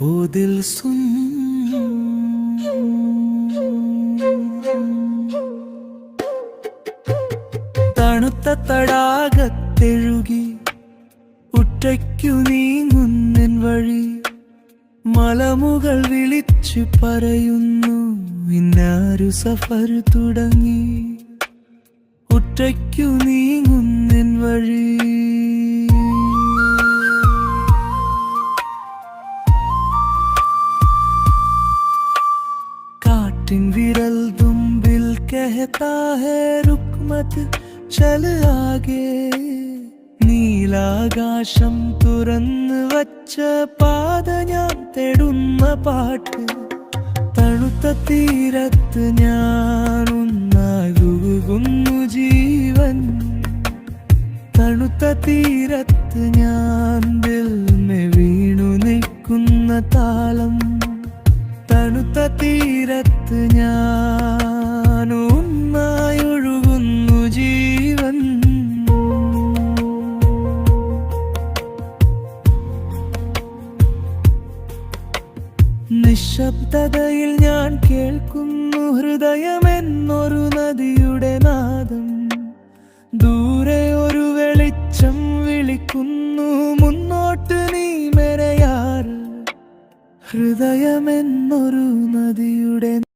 ओ दिल सुन തണുത്ത തടാകത്തെഴുകി ഉറ്റയ്ക്കു നീങ്ങുന്നൻ വഴി മലമുകൾ വിളിച്ചു പറയുന്നു ഇന്നാരു സഫർ തുടങ്ങി. ഒറ്റയ്ക്കു നീങ്ങുന്നിൻ വഴി. കാട്ടിൻ വിരൽ തുമ്പിൽ കഹത്താ ഹേ രുക്മത് ചല ആകെ. നീലാകാശം തുറന്ന് വച്ച പാത ഞാൻ തേടുന്ന പാട്ട്. തണുത്ത തീരത്ത് ഞാനൊന്നാകുന്നു ജീവൻ. തണുത്ത തീരത്ത് ഞാൻ ദിൽമെ വീണു നിൽക്കുന്ന താളം. തണുത്ത തീരത്ത് ഞാൻ നിശബ്ദതയിൽ ഞാൻ കേൾക്കുന്നു ഹൃദയമെന്നൊരു നദിയുടെ നാദം. ദൂരെ ഒരു വെളിച്ചം വിളിക്കുന്നു മുന്നോട്ട് നീ മെരയാറ് ഹൃദയമെന്നൊരു നദിയുടെ